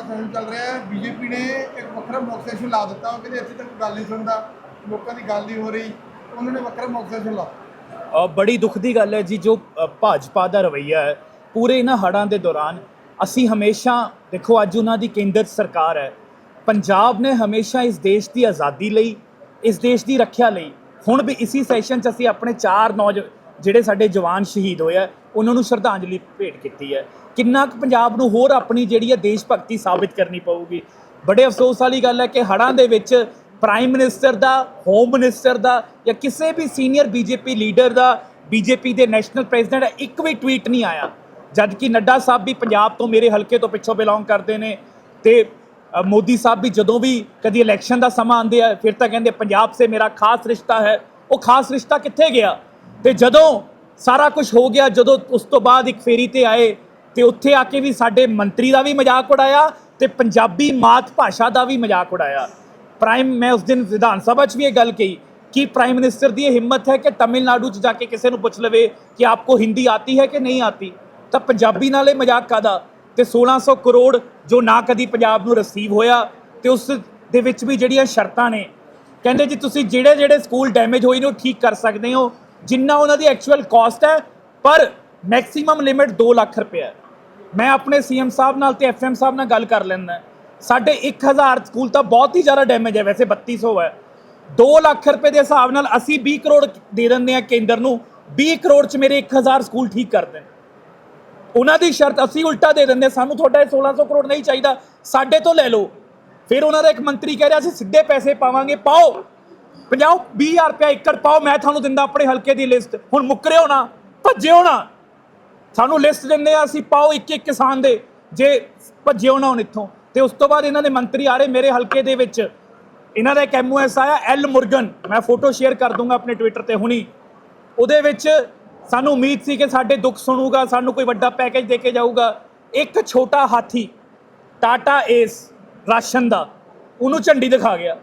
ਦਾ session ਚੱਲ ਰਿਹਾ ਹੈ। ਬੀਜੇਪੀ ਨੇ ਇੱਕ ਵੱਖਰਾ ਮੌਕ ਲਾ ਦਿੱਤਾ। ਉਹ ਕਹਿੰਦੇ ਇੱਥੇ ਤੱਕ ਗੱਲ ਨਹੀਂ ਸੁਣਦਾ। ਲੋਕਾਂ ਦੀ ਗੱਲ ਨਹੀਂ ਹੋ ਰਹੀ। ਉਹਨਾਂ ਨੇ ਵੱਖਰਾ ਮੌਕ ਲਾ ਬੜੀ ਦੁੱਖ ਦੀ ਗੱਲ ਹੈ ਜੀ, ਜੋ ਭਾਜਪਾ ਦਾ ਰਵੱਈਆ ਹੈ। ਪੂਰੇ ਇਹਨਾਂ ਹੜ੍ਹਾਂ ਦੇ ਦੌਰਾਨ ਅਸੀਂ ਹਮੇਸ਼ਾ, ਦੇਖੋ ਅੱਜ ਉਹਨਾਂ ਦੀ ਕੇਂਦਰ ਸਰਕਾਰ ਹੈ। ਪੰਜਾਬ ਨੇ ਹਮੇਸ਼ਾ ਇਸ ਦੇਸ਼ ਦੀ ਆਜ਼ਾਦੀ ਲਈ, ਇਸ ਦੇਸ਼ ਦੀ ਰੱਖਿਆ ਲਈ, ਹੁਣ ਵੀ ਇਸੀ ਸੈਸ਼ਨ 'ਚ ਅਸੀਂ ਆਪਣੇ ਚਾਰ ਨੌਜਵਾਨ ਜਿਹੜੇ ਸਾਡੇ ਜਵਾਨ ਸ਼ਹੀਦ ਹੋਏ ਆ, ਉਹਨਾਂ ਨੂੰ ਸ਼ਰਧਾਂਜਲੀ ਭੇਟ ਕੀਤੀ ਹੈ। ਕਿੰਨਾ ਕੁ ਪੰਜਾਬ ਨੂੰ ਹੋਰ ਆਪਣੀ ਜਿਹੜੀ ਹੈ ਦੇਸ਼ ਭਗਤੀ ਸਾਬਿਤ ਕਰਨੀ ਪਊਗੀ। ਬੜੇ ਅਫਸੋਸ ਵਾਲੀ ਗੱਲ ਹੈ ਕਿ ਹੜ੍ਹਾਂ ਦੇ ਵਿੱਚ ਪ੍ਰਾਈਮ ਮਿਨਿਸਟਰ ਦਾ, ਹੋਮ ਮਿਨਿਸਟਰ ਦਾ ਜਾਂ ਕਿਸੇ ਵੀ ਸੀਨੀਅਰ ਬੀਜੇਪੀ ਲੀਡਰ ਦਾ, ਬੀਜੇਪੀ ਦੇ ਨੈਸ਼ਨਲ ਪ੍ਰੈਜ਼ੀਡੈਂਟ ਦਾ ਇੱਕ ਵੀ ਟਵੀਟ ਨਹੀਂ ਆਇਆ। ਜਦ ਕਿ ਨੱਡਾ ਸਾਹਿਬ ਵੀ ਪੰਜਾਬ ਤੋਂ ਮੇਰੇ ਹਲਕੇ ਤੋਂ ਪਿੱਛੋਂ ਬਿਲੋਂਗ ਕਰਦੇ ਨੇ ਤੇ ਮੋਦੀ ਸਾਹਿਬ ਵੀ ਜਦੋਂ ਵੀ ਕਦੀ ਇਲੈਕਸ਼ਨ ਦਾ ਸਮਾਂ ਆਉਂਦੇ ਆ, ਫਿਰ ਤਾਂ ਕਹਿੰਦੇ, ਪੰਜਾਬ ਸੇ ਮੇਰਾ ਖਾਸ ਰਿਸ਼ਤਾ ਹੈ। ਉਹ ਖਾਸ ਰਿਸ਼ਤਾ ਕਿੱਥੇ ਗਿਆ? ਤੇ ਜਦੋਂ ਸਾਰਾ ਕੁਝ ਹੋ ਗਿਆ, ਜਦੋਂ ਉਸ ਤੋਂ ਬਾਅਦ ਇੱਕ ਫੇਰੀ ਤੇ ਆਏ, ਤੇ ਉੱਥੇ ਆ ਕੇ ਵੀ ਸਾਡੇ ਮੰਤਰੀ ਦਾ ਵੀ ਮਜ਼ਾਕ ਉਡਾਇਆ ਤੇ ਪੰਜਾਬੀ ਮਾਤ ਭਾਸ਼ਾ ਦਾ ਵੀ ਮਜ਼ਾਕ ਉਡਾਇਆ। ਪ੍ਰਾਈਮ ਮੈਂ ਉਸ ਦਿਨ ਵਿਧਾਨ ਸਭਾ 'ਚ ਵੀ ਇਹ ਗੱਲ ਕਹੀ ਕਿ ਪ੍ਰਾਈਮ ਮਿਨਿਸਟਰ ਦੀ ਇਹ ਹਿੰਮਤ ਹੈ ਕਿ ਤਮਿਲਨਾਡੂ 'ਚ ਜਾ ਕੇ ਕਿਸੇ ਨੂੰ ਪੁੱਛ ਲਵੇ ਕਿ ਆਪਕੋ ਹਿੰਦੀ ਆਤੀ ਹੈ ਕਿ ਨਹੀਂ ਆਤੀ। ਤਾਂ ਪੰਜਾਬੀ ਨਾਲ ਇਹ ਮਜ਼ਾਕ ਕਾਦਾ ਤੇ 1600 ਕਰੋੜ ਜੋ ਨਾ ਕਦੀ ਪੰਜਾਬ ਨੂੰ ਰਿਸੀਵ ਹੋਇਆ ਤੇ ਉਸ ਦੇ ਵਿੱਚ ਵੀ ਜਿਹੜੀਆਂ ਸ਼ਰਤਾਂ ਨੇ। ਕਹਿੰਦੇ ਜੀ, ਤੁਸੀਂ ਜਿਹੜੇ ਜਿਹੜੇ ਸਕੂਲ ਡੈਮੇਜ ਹੋਏ ਨੇ ਉਹ ਠੀਕ ਕਰ ਸਕਦੇ ਹੋ। ਜਿੰਨਾ ਉਹਨਾਂ ਦੀ ਐਕਚੁਅਲ ਕਾਸਟ ਹੈ, ਪਰ ਮੈਕਸਿਮਮ ਲਿਮਿਟ 2 ਲੱਖ ਰੁਪਏ ਹੈ। ਮੈਂ ਆਪਣੇ ਸੀਐਮ ਸਾਹਿਬ ਨਾਲ ਤੇ ਐਫਐਮ ਸਾਹਿਬ ਨਾਲ ਗੱਲ ਕਰ ਲੈਂਦਾ ਸਾਡੇ 1000 ਸਕੂਲ ਤਾਂ ਬਹੁਤ ਹੀ ਜ਼ਿਆਦਾ ਡੈਮੇਜ ਹੈ, ਵੈਸੇ 3200 ਹੈ। 2 ਲੱਖ ਰੁਪਏ ਦੇ ਹਿਸਾਬ ਨਾਲ ਅਸੀਂ 20 ਕਰੋੜ ਦੇ ਦਿੰਦੇ ਆ ਕੇਂਦਰ ਨੂੰ। 20 ਕਰੋੜ ਚ ਮੇਰੇ 1000 ਸਕੂਲ ਠੀਕ ਕਰ ਦੇਣ ਉਹਨਾਂ ਦੀ ਸ਼ਰਤ ਅਸੀਂ ਉਲਟਾ ਦੇ ਦਿੰਦੇ ਸਾਨੂੰ ਤੁਹਾਡਾ ਇਹ 1600 ਕਰੋੜ ਨਹੀਂ ਚਾਹੀਦਾ। ਸਾਡੇ ਤੋਂ ਲੈ ਲਓ। ਫਿਰ ਉਹਨਾਂ ਦਾ ਇੱਕ ਮੰਤਰੀ ਕਹਿ ਰਿਹਾ, ਅਸੀਂ ਸਿੱਧੇ ਪੈਸੇ ਪਾਵਾਂਗੇ, ਪਾਓ। 50 20000 ਰੁਪਏ ਏਕੜ ਪਾਓ, ਮੈਂ ਤੁਹਾਨੂੰ ਦਿੰਦਾ ਆਪਣੇ ਹਲਕੇ ਦੀ ਲਿਸਟ। ਹੁਣ ਮੁੱਕਰਿਓ ਨਾ, ਭੱਜਿਓ ਨਾ। ਸਾਨੂੰ ਲਿਸਟ ਦਿੰਦੇ ਆ, ਅਸੀਂ ਪਾਓ ਇੱਕ ਇੱਕ ਕਿਸਾਨ ਦੇ, ਜੇ ਭੱਜਿਓ ਨਾ ਹੁਣ ਇੱਥੋਂ। ਤੇ ਉਸ ਤੋਂ ਬਾਅਦ ਇਹਨਾਂ ਦੇ ਮੰਤਰੀ ਆ ਰਹੇ ਮੇਰੇ ਹਲਕੇ ਦੇ ਵਿੱਚ। ਇਹਨਾਂ ਦਾ ਇੱਕ ਐਮਓਐਸ ਆਇਆ ਐਲ ਮੁਰਗਨ। ਮੈਂ ਫੋਟੋ ਸ਼ੇਅਰ ਕਰ ਦੂੰਗਾ ਆਪਣੇ ਟਵਿੱਟਰ ਤੇ ਹੁਣੀ। ਉਹਦੇ ਵਿੱਚ ਸਾਨੂੰ ਉਮੀਦ ਸੀ ਕਿ ਸਾਡੇ ਦੁੱਖ ਸੁਣੂਗਾ, ਸਾਨੂੰ ਕੋਈ ਵੱਡਾ ਪੈਕੇਜ ਦੇ ਕੇ ਜਾਊਗਾ। ਇੱਕ ਛੋਟਾ ਹਾਥੀ ਟਾਟਾ ਏਸ ਰਾਸ਼ਨ ਦਾ। ਉਹਨੂੰ ਝੰਡੀ ਦਿਖਾ ਗਿਆ।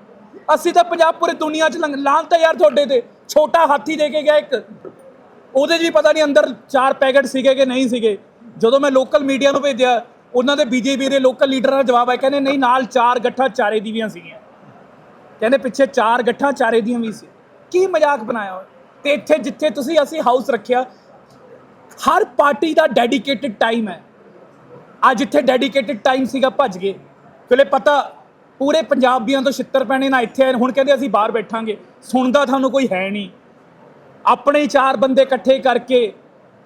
ਅਸੀਂ ਤਾਂ ਪੰਜਾਬ ਪੂਰੀ ਦੁਨੀਆ 'ਚ ਲਾਂ ਤਾਂ ਯਾਰ ਤੁਹਾਡੇ ਤੇ। ਛੋਟਾ ਹਾਥੀ ਦੇ ਕੇ ਗਿਆ ਇੱਕ। ਉਹਦੇ 'ਚ ਵੀ ਪਤਾ ਨਹੀਂ ਅੰਦਰ ਚਾਰ ਪੈਕੇਟ ਸੀਗੇ ਕਿ ਨਹੀਂ ਸੀਗੇ। ਜਦੋਂ ਮੈਂ ਲੋਕਲ ਮੀਡੀਆ ਨੂੰ ਭੇਜਿਆ, ਉਹਨਾਂ ਦੇ ਬੀਜੇਪੀ ਦੇ ਲੋਕਲ ਲੀਡਰਾਂ ਦਾ ਜਵਾਬ ਆਇਆ, ਕਹਿੰਦੇ ਨਹੀਂ, ਨਾਲ ਚਾਰ ਗੱਠਾਂ ਚਾਰੇ ਦੀਆਂ ਸੀਗੀਆਂ। ਕਹਿੰਦੇ ਪਿੱਛੇ ਚਾਰ ਗੱਠਾਂ ਚਾਰੇ ਦੀਆਂ ਵੀ ਸੀ। ਕੀ ਮਜ਼ਾਕ ਬਣਾਇਆ ਹੋਇਆ ਤੇ ਇੱਥੇ ਜਿੱਥੇ ਤੁਸੀਂ ਅਸੀਂ ਹਾਊਸ ਰੱਖਿਆ, ਹਰ ਪਾਰਟੀ ਦਾ ਡੈਡੀਕੇਟਿਡ ਟਾਈਮ ਹੈ। ਅੱਜ ਇੱਥੇ ਡੈਡੀਕੇਟਿਡ ਟਾਈਮ ਸੀਗਾ, ਭੱਜ ਗਏ। ਕਿਲੇ ਪਤਾ ਪੂਰੇ ਪੰਜਾਬੀਆਂ ਤੋਂ ਛਿੱਤਰ ਪੈਣੇ ਨਾ ਇੱਥੇ ਆਏ ਨੇ, ਹੁਣ ਕਹਿੰਦੇ ਅਸੀਂ ਬਾਹਰ ਬੈਠਾਂਗੇ। ਸੁਣਦਾ ਤੁਹਾਨੂੰ ਕੋਈ ਹੈ ਨਹੀਂ। ਆਪਣੇ ਚਾਰ ਬੰਦੇ ਇਕੱਠੇ ਕਰਕੇ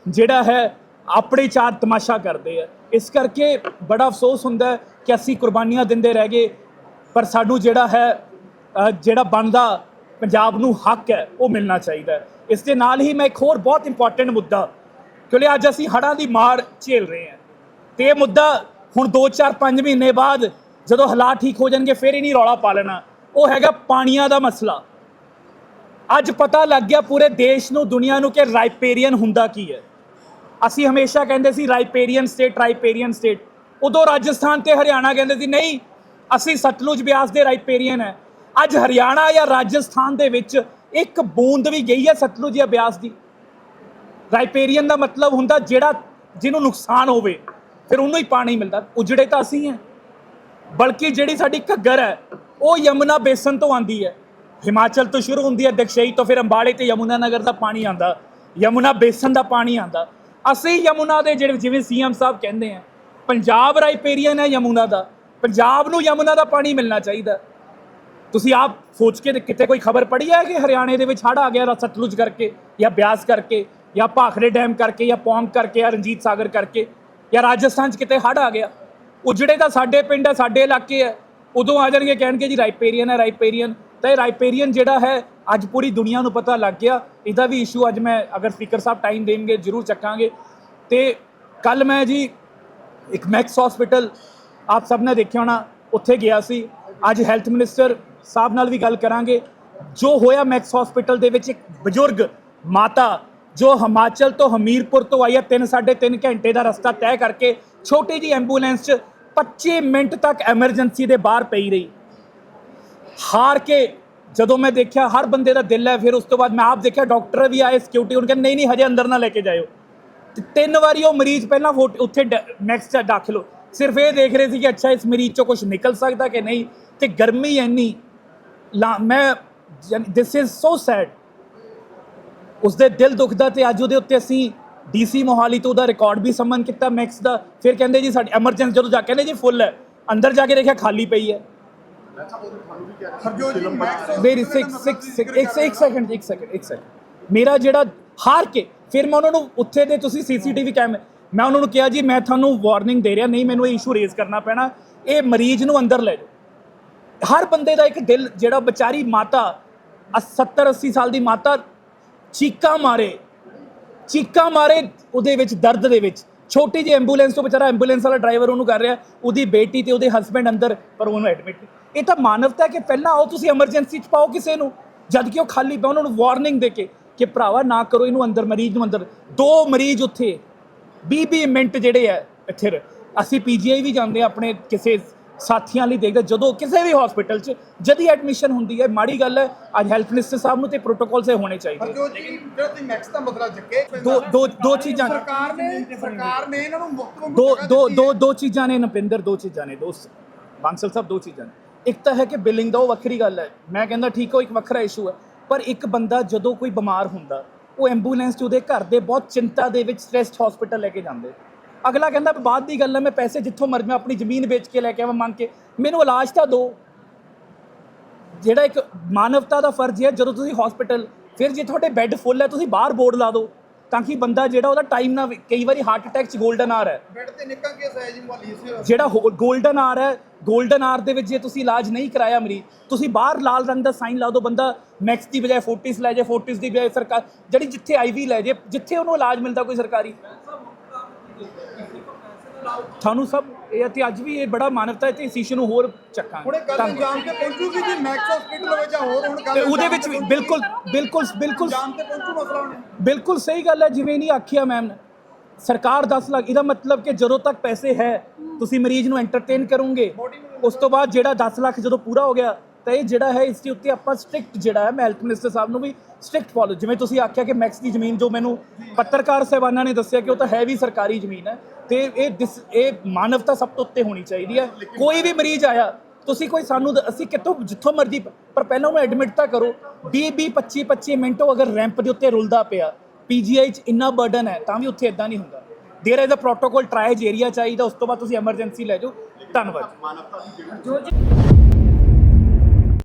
ਜਿਹੜਾ ਹੈ ਆਪਣੇ ਚਾਰ ਤਮਾਸ਼ਾ ਕਰਦੇ ਆ। ਇਸ ਕਰਕੇ ਬੜਾ ਅਫਸੋਸ ਹੁੰਦਾ ਕਿ ਅਸੀਂ ਕੁਰਬਾਨੀਆਂ ਦਿੰਦੇ ਰਹਿ ਗਏ। ਪਰ ਸਾਨੂੰ ਜਿਹੜਾ ਹੈ ਜਿਹੜਾ ਬਣਦਾ ਪੰਜਾਬ ਨੂੰ ਹੱਕ ਹੈ ਉਹ ਮਿਲਣਾ ਚਾਹੀਦਾ ਹੈ। ਇਸ ਦੇ ਨਾਲ ਹੀ ਮੈਂ ਇੱਕ ਹੋਰ ਬਹੁਤ ਇੰਪੋਰਟੈਂਟ ਮੁੱਦਾ ਕਿਉਂਕਿ ਅੱਜ ਅਸੀਂ ਹੜ੍ਹਾਂ ਦੀ ਮਾਰ ਝੇਲ ਰਹੇ ਹਾਂ। ਤੇ ਇਹ ਮੁੱਦਾ ਹੁਣ 2 4 5 ਮਹੀਨੇ ਬਾਅਦ ਜਦੋਂ ਹਾਲਾਤ ਠੀਕ ਹੋ ਜਾਣਗੇ, ਫਿਰ ਹੀ ਨਹੀਂ ਰੌਲਾ ਪਾ ਲੈਣਾ। ਉਹ ਹੈਗਾ ਪਾਣੀਆਂ ਦਾ ਮਸਲਾ। ਅੱਜ ਪਤਾ ਲੱਗ ਗਿਆ ਪੂਰੇ ਦੇਸ਼ ਨੂੰ, ਦੁਨੀਆ ਨੂੰ ਕਿ ਰਾਈਪੇਰੀਅਨ ਹੁੰਦਾ ਕੀ ਹੈ। ਅਸੀਂ ਹਮੇਸ਼ਾ ਕਹਿੰਦੇ ਸੀ, ਰਾਈਪੇਰੀਅਨ ਸਟੇਟ ਰਾਈਪੇਰੀਅਨ ਸਟੇਟ। ਉਦੋਂ ਰਾਜਸਥਾਨ ਤੇ ਹਰਿਆਣਾ ਕਹਿੰਦੇ ਸੀ, ਨਹੀਂ, ਅਸੀਂ ਸਤਲੁਜ ਬਿਆਸ ਦੇ ਰਾਈਪੇਰੀਅਨ ਹੈ। ਅੱਜ ਹਰਿਆਣਾ ਜਾਂ ਰਾਜਸਥਾਨ ਦੇ ਵਿੱਚ ਇੱਕ ਬੂੰਦ ਵੀ ਗਈ ਹੈ ਸਤਲੁਜ ਜਾਂ ਬਿਆਸ ਦੀ। ਰਾਈਪੇਰੀਅਨ ਦਾ ਮਤਲਬ ਹੁੰਦਾ ਜਿਹੜਾ ਜਿਹਨੂੰ ਨੁਕਸਾਨ ਹੋਵੇ, ਫਿਰ ਉਹਨੂੰ ਹੀ ਪਾਣੀ ਮਿਲਦਾ। ਉਜੜੇ ਤਾਂ ਅਸੀਂ ਹੈ। ਬਲਕਿ ਜਿਹੜੀ ਸਾਡੀ ਘੱਗਰ ਹੈ, ਉਹ ਯਮੁਨਾ ਬੇਸਨ ਤੋਂ ਆਂਦੀ ਹੈ। ਹਿਮਾਚਲ ਤੋਂ ਸ਼ੁਰੂ ਹੁੰਦੀ ਹੈ ਦਕਸ਼ਈ ਤੋਂ ਫਿਰ ਅੰਬਾਲੇ ਤੇ ਯਮੁਨਾ ਨਗਰ ਦਾ ਪਾਣੀ ਆਂਦਾ ਯਮੁਨਾ ਬੇਸਨ ਦਾ ਪਾਣੀ ਆਂਦਾ ਅਸੀਂ ਯਮੁਨਾ ਦੇ ਜਿਹੜੇ ਜਿਵੇਂ ਸੀਐਮ ਸਾਹਿਬ ਕਹਿੰਦੇ ਆ, ਪੰਜਾਬ ਰਾਈਪੇਰੀਅਨ ਹੈ ਯਮੁਨਾ ਦਾ। ਪੰਜਾਬ ਨੂੰ ਯਮੁਨਾ ਦਾ ਪਾਣੀ ਮਿਲਣਾ ਚਾਹੀਦਾ। ਤੁਸੀਂ ਆਪ ਸੋਚ ਕੇ ਕਿਤੇ ਕੋਈ ਖਬਰ ਪੜ੍ਹੀ ਹੈ ਕਿ ਹਰਿਆਣੇ ਦੇ ਵਿੱਚ ਹੜ੍ਹ ਆ ਗਿਆ ਸਤਲੁਜ ਕਰਕੇ, ਜਾਂ ਬਿਆਸ ਕਰਕੇ, ਜਾਂ ਭਾਖੜੇ ਡੈਮ ਕਰਕੇ, ਜਾਂ ਪੌਂਗ ਕਰਕੇ, ਜਾਂ ਰਣਜੀਤ ਸਾਗਰ ਕਰਕੇ, ਜਾਂ ਰਾਜਸਥਾਨ 'ਚ ਕਿਤੇ ਹੜ੍ਹ ਆ ਗਿਆ? ਉਜੜੇ ਤਾਂ ਸਾਡੇ ਪਿੰਡ ਹੈ ਸਾਡੇ ਇਲਾਕੇ ਹੈ ਉਦੋਂ ਆ ਜਾਣਗੇ, ਕਹਿਣਗੇ ਜੀ ਰਾਈਪੇਰੀਅਨ ਹੈ ਰਾਈਪੇਰੀਅਨ ਤਾਂ ਇਹ ਰਾਈਪੇਰੀਅਨ ਜਿਹੜਾ ਹੈ, ਅੱਜ ਪੂਰੀ ਦੁਨੀਆ ਨੂੰ ਪਤਾ ਲੱਗ ਗਿਆ। ਇਹਦਾ ਵੀ ਇਸ਼ੂ ਅੱਜ ਮੈਂ ਅਗਰ ਸਪੀਕਰ ਸਾਹਿਬ ਟਾਈਮ ਦੇਣਗੇ, ਜ਼ਰੂਰ ਚੱਕਾਂਗੇ। ਤੇ ਕੱਲ ਮੈਂ ਜੀ ਇੱਕ ਮੈਕਸ ਹਸਪੀਟਲ ਆਪ ਸਭ ਨੇ ਦੇਖਿਆ ਹੋਣਾ, ਉੱਥੇ ਗਿਆ ਸੀ। ਅੱਜ ਹੈਲਥ ਮਿਨਿਸਟਰ ਸਾਹਿਬ ਨਾਲ ਵੀ ਗੱਲ ਕਰਾਂਗੇ। ਜੋ ਹੋਇਆ ਮੈਕਸ ਹਸਪੀਟਲ ਦੇ ਵਿੱਚ, ਇੱਕ ਬਜ਼ੁਰਗ ਮਾਤਾ, ਜੋ ਹਿਮਾਚਲ ਤੋਂ ਹਮੀਰਪੁਰ ਤੋਂ ਆਈ ਹੈ 3 3.5 ਘੰਟੇ ਦਾ ਰਸਤਾ ਤੈਅ ਕਰਕੇ, ਛੋਟੀ ਜੀ ਐਂਬੂਲੈਂਸ 'ਚ 25 ਮਿੰਟ ਤੱਕ ਐਮਰਜੈਂਸੀ ਦੇ ਬਾਹਰ ਪਈ ਰਹੀ। ਹਾਰ ਕੇ ਜਦੋਂ ਮੈਂ ਦੇਖਿਆ ਹਰ ਬੰਦੇ ਦਾ ਦਿਲ ਹੈ, ਫਿਰ ਉਸ ਤੋਂ ਬਾਅਦ ਮੈਂ ਆਪ ਦੇਖਿਆ ਡਾਕਟਰ ਵੀ ਆਏ ਸਿਕਿਉਰਿਟੀ ਉਹਨਾਂ ਕਹਿੰਦੇ, ਨਹੀਂ ਨਹੀਂ, ਹਜੇ ਅੰਦਰ ਨਾ ਲੈ ਕੇ ਜਾਇਓ। ਤੇ ਤਿੰਨ ਵਾਰੀ ਉਹ ਮਰੀਜ਼ ਪਹਿਲਾਂ ਫੋਟ- ਉੱਥੇ ਨੈਕਸਟ ਦਾਖਲ ਹੋ, ਸਿਰਫ ਇਹ ਦੇਖ ਰਹੇ ਸੀ ਕਿ ਅੱਛਾ, ਇਸ ਮਰੀਜ਼ ਚੋਂ ਕੁਝ ਨਿਕਲ ਸਕਦਾ ਕਿ ਨਹੀਂ? ਤੇ ਗਰਮੀ ਇੰਨੀ, ਲਾ- ਮੈਂ ਦਿਸ ਇਜ਼ ਸੋ ਸੈਡ ਉਸਦੇ ਦਿਲ ਦੁਖਦਾ ਤੇ ਅੱਜ ਉਹਦੇ ਉੱਤੇ ਅਸੀਂ ਡੀਸੀ ਮੋਹਾਲੀ ਤੋਂ ਉਹਦਾ ਰਿਕਾਰਡ ਵੀ ਸਮਨ ਕੀਤਾ ਮੈਕਸ ਦਾ। ਫਿਰ ਕਹਿੰਦੇ ਜੀ ਸਾਡੀ ਐਮਰਜੈਂਸੀ ਜਦੋਂ ਜਾ ਕਹਿੰਦੇ ਜੀ ਫੁੱਲ ਹੈ। ਅੰਦਰ ਜਾ ਕੇ ਦੇਖਿਆ ਖਾਲੀ ਪਈ ਹੈ। ਮੇਰੀ 6 6 ਇੱਕ ਇੱਕ ਸੈਕਿੰਡ ਇੱਕ ਸੈਕਿੰਡ ਇੱਕ ਸੈਕਿੰਡ ਮੇਰਾ ਜਿਹੜਾ ਹਾਰ ਕੇ ਫਿਰ ਮੈਂ ਉਹਨਾਂ ਨੂੰ ਉੱਥੇ ਦੇ ਤੁਸੀਂ ਸੀਸੀਟੀਵੀ ਕੈਮ ਮੈਂ ਉਹਨਾਂ ਨੂੰ ਕਿਹਾ ਜੀ ਮੈਂ ਤੁਹਾਨੂੰ ਵਾਰਨਿੰਗ ਦੇ ਰਿਹਾ ਨਹੀਂ ਮੈਨੂੰ ਇਹ ਇਸ਼ੂ ਰੇਜ਼ ਕਰਨਾ ਪੈਣਾ। ਇਹ ਮਰੀਜ਼ ਨੂੰ ਅੰਦਰ ਲੈ ਜਾਓ। ਹਰ ਬੰਦੇ ਦਾ ਇੱਕ ਦਿਲ ਜਿਹੜਾ ਵਿਚਾਰੀ ਮਾਤਾ 70 80 ਸਾਲ ਦੀ ਮਾਤਾ ਚੀਕਾਂ ਮਾਰੇ। ਚੀਕਾਂ ਮਾਰੇ ਉਹਦੇ ਵਿੱਚ, ਦਰਦ ਦੇ ਵਿੱਚ। ਛੋਟੀ ਜਿਹੀ ਐਂਬੂਲੈਂਸ ਤੋਂ ਵਿਚਾਰਾ ਐਂਬੂਲੈਂਸ ਵਾਲਾ ਡਰਾਈਵਰ ਉਹਨੂੰ ਕਰ ਰਿਹਾ, ਉਹਦੀ ਬੇਟੀ ਤੇ ਉਹਦੇ ਹਸਬੰਡ ਅੰਦਰ, ਪਰ ਉਹਨੂੰ ਐਡਮਿਟ ਇਹ ਤਾਂ ਮਾਨਵਤਾ ਕਿ ਪਹਿਲਾਂ ਆਓ, ਤੁਸੀਂ ਐਮਰਜੈਂਸੀ ਚ ਪਾਓ ਕਿਸੇ ਨੂੰ। ਜਦ ਕਿ ਉਹ ਖਾਲੀ ਪਿਆ, ਉਹਨਾਂ ਨੂੰ ਵਾਰਨਿੰਗ ਦੇ ਕੇ ਕਿ ਭਰਾਵਾ ਨਾ ਕਰੋ ਇਹਨੂੰ ਅੰਦਰ, ਮਰੀਜ਼ ਨੂੰ ਅੰਦਰ। ਦੋ ਮਰੀਜ਼ ਉੱਥੇ 20 20 ਮਿੰਟ ਜਿਹੜੇ ਆ, ਇੱਥੇ ਰ- ਅਸੀਂ ਪੀਜੀਆਈ ਵੀ ਜਾਂਦੇ ਆ ਆਪਣੇ ਕਿਸੇ ਸਾਥੀਆਂ ਲਈ ਦੇਖਦੇ ਜਦੋਂ ਕਿਸੇ ਵੀ ਹਸਪੀਟਲ 'ਚ ਜਦੀ ਐਡਮਿਸ਼ਨ ਹੁੰਦੀ ਹੈ ਮਾੜੀ ਗੱਲ ਹੈ ਅੱਜ ਹੈਲਥ ਮਿਨਿਸਟਰ ਸਾਹਿਬ ਨੂੰ ਤੇ ਪ੍ਰੋਟੋਕਾਲ ਸੇ ਹੋਣੇ ਚਾਹੀਦੇ। ਜੀ ਜਿਹੜਾ ਤੁਸੀਂ ਮੈਕਸ ਦਾ ਮਸਲਾ ਚੱਕੇ ਦੋ ਦੋ ਦੋ ਚੀਜ਼ਾਂ ਸਰਕਾਰ ਨੇ ਸਰਕਾਰ ਨੇ ਇਹਨਾਂ ਨੂੰ ਮੁਕਤ ਨੂੰ ਦੋ ਚੀਜ਼ਾਂ ਨੇ ਨਪਿੰਦਰ ਦੋ ਚੀਜ਼ਾਂ ਨੇ ਦੋਸਤ। ਬਾਂਸਲ ਸਾਹਿਬ ਦੋ ਚੀਜ਼ਾਂ ਨੇ। ਇੱਕ ਤਾਂ ਹੈ ਕਿ ਬਿਲਿੰਗ ਦਾ ਉਹ ਵੱਖਰੀ ਗੱਲ ਹੈ। ਮੈਂ ਕਹਿੰਦਾ ਠੀਕ ਹੈ ਉਹ ਇੱਕ ਵੱਖਰਾ ਇਸ਼ੂ ਹੈ। ਪਰ ਇੱਕ ਬੰਦਾ ਜਦੋਂ ਕੋਈ ਬਿਮਾਰ ਹੁੰਦਾ ਉਹ ਐਂਬੂਲੈਂਸ 'ਚ ਉਹਦੇ ਘਰ ਦੇ ਬਹੁਤ ਚਿੰਤਾ ਦੇ ਵਿੱਚ ਸਟ੍ਰੈਸਡ ਹਸਪੀਟਲ ਲੈ ਕੇ ਜਾਂਦੇ। ਅਗਲਾ ਕਹਿੰਦਾ ਬਾਅਦ ਦੀ ਗੱਲ ਹੈ ਮੈਂ ਪੈਸੇ ਜਿੱਥੋਂ ਮਰਜ਼ੀ ਮੈਂ ਆਪਣੀ ਜ਼ਮੀਨ ਵੇਚ ਕੇ ਲੈ ਕੇ ਆਵਾਂ ਮੰਗ ਕੇ। ਮੈਨੂੰ ਇਲਾਜ ਤਾਂ ਦਿਓ। ਜਿਹੜਾ ਇੱਕ ਮਾਨਵਤਾ ਦਾ ਫਰਜ਼ ਹੈ ਜਦੋਂ ਤੁਸੀਂ ਹਸਪੀਟਲ ਫਿਰ ਜੇ ਤੁਹਾਡੇ ਬੈੱਡ ਫੁੱਲ ਹੈ ਤੁਸੀਂ ਬਾਹਰ ਬੋਰਡ ਲਾ ਦਿਓ ਤਾਂ ਕਿ ਬੰਦਾ ਜਿਹੜਾ ਉਹਦਾ ਟਾਈਮ ਨਾ ਕਈ ਵਾਰੀ ਹਾਰਟ ਅਟੈਕ ਚ ਗੋਲਡਨ ਆਰ ਹੈ। ਬੈੱਡ ਤੇ ਨਿੱਕਾ ਕੇਸ ਆਇਆ ਜੀ ਮੁਹੱਲੀ ਇਸੇ ਜਿਹੜਾ 골ਡਨ ਆਰ ਹੈ ਗੋਲਡਨ ਆਰ ਦੇ ਵਿੱਚ ਜੇ ਤੁਸੀਂ ਇਲਾਜ ਨਹੀਂ ਕਰਾਇਆ ਮਰੀਜ਼ ਤੁਸੀਂ ਬਾਹਰ ਲਾਲ ਰੰਗ ਦਾ ਸਾਈਨ ਲਾ ਦਿਓ ਬੰਦਾ ਮੈਕਸ ਦੀ ਬਜਾਏ 40s ਲੈ ਜਾਏ 40s ਦੀ ਬਜਾਏ ਸਰਕਾਰ ਜਿਹੜੀ ਜਿੱਥੇ ਆਈਵੀ ਲੈ ਜੇ ਜਿੱਥੇ ਉਹਨੂੰ ਇਲਾਜ ਮਿਲਦਾ ਕੋਈ ਸਰਕਾਰੀ। ਤੁਹਾਨੂੰ ਸਭ ਇਹ ਤੇ ਅੱਜ ਵੀ ਇਹ ਬੜਾ ਮਾਨਵਤਾ ਹੈ ਤੇ ਇਸ ਇਸ਼ੂ ਨੂੰ ਹੋਰ ਚੱਕਾਂਗੇ ਹੁਣ ਇਹ ਗੱਲ ਧੰਨਵਾਦ। ਤੇ ਪਹੁੰਚੂਗੀ ਜੀ ਮੈਕਸ ਹਸਪੀਟਲ ਵਿੱਚ ਜਾਂ ਹੋਰ ਹੁਣ ਗੱਲ ਤੇ ਉਹਦੇ ਵਿੱਚ ਵੀ। ਬਿਲਕੁਲ ਬਿਲਕੁਲ ਬਿਲਕੁਲ ਅੰਜਾਮ ਤੇ ਪਹੁੰਚੂ ਮਸਲਾ ਹੁਣ ਬਿਲਕੁਲ ਸਹੀ ਗੱਲ ਹੈ ਜਿਵੇਂ ਨਹੀਂ ਆਖਿਆ ਮੈਮ ਨੇ ਸਰਕਾਰ 10 ਲੱਖ ਇਹਦਾ ਮਤਲਬ ਕਿ ਜਦੋਂ ਤੱਕ ਪੈਸੇ ਹੈ ਤੁਸੀਂ ਮਰੀਜ਼ ਨੂੰ ਐਂਟਰਟੇਨ ਕਰੋਗੇ ਉਸ ਤੋਂ ਬਾਅਦ ਜਿਹੜਾ 10 ਲੱਖ ਜਦੋਂ ਪੂਰਾ ਹੋ ਗਿਆ ਤਾਂ ਇਹ ਜਿਹੜਾ ਹੈ ਇਸ ਦੇ ਉੱਤੇ ਆਪਾਂ ਸਟ੍ਰਿਕਟ ਜਿਹੜਾ ਹੈ ਮੈਂ ਹੈਲਥ ਮਿਨਿਸਟਰ ਸਾਹਿਬ ਨੂੰ ਵੀ ਸਟ੍ਰਿਕਟ ਫੋਲੋ ਜਿਵੇਂ ਤੁਸੀਂ ਆਖਿਆ ਕਿ ਮੈਕਸ ਦੀ ਜ਼ਮੀਨ ਜੋ ਮੈਨੂੰ ਪੱਤਰਕਾਰ ਸਾਹਿਬਾਨਾਂ ਨੇ ਦੱਸਿਆ ਕਿ ਉਹ ਤਾਂ ਹੈ ਵੀ ਸਰਕਾਰੀ ਜ਼ਮੀਨ ਹੈ ਤੇ ਇਹ ਇਹ ਮਾਨਵਤਾ ਸਭ ਤੋਂ ਉੱਤੇ ਹੋਣੀ ਚਾਹੀਦੀ ਹੈ। ਕੋਈ ਵੀ ਮਰੀਜ਼ ਆਇਆ ਤੁਸੀਂ ਕੋਈ ਸਾਨੂੰ ਅਸੀਂ ਕਿਤੋਂ ਜਿੱਥੋਂ ਮਰਜ਼ੀ ਪਰ ਪਹਿਲਾਂ ਉਹਨੂੰ ਐਡਮਿਟ ਤਾਂ ਕਰੋ 20 20 25 25 ਮਿੰਟ ਉਹ ਅਗਰ ਰੈਂਪ ਦੇ ਉੱਤੇ ਰੁਲਦਾ ਪਿਆ ਪੀਜੀਆਈ 'ਚ ਇੰਨਾ ਬਰਡਨ ਹੈ ਤਾਂ ਵੀ ਉੱਥੇ ਇਦਾਂ ਨਹੀਂ ਹੁੰਦਾ। There is a protocol triage area ਚਾਹੀਦਾ ਉਸ ਤੋਂ ਬਾਅਦ ਤੁਸੀਂ ਐਮਰਜੈਂਸੀ ਲੈ ਜਾਓ। ਧੰਨਵਾਦ।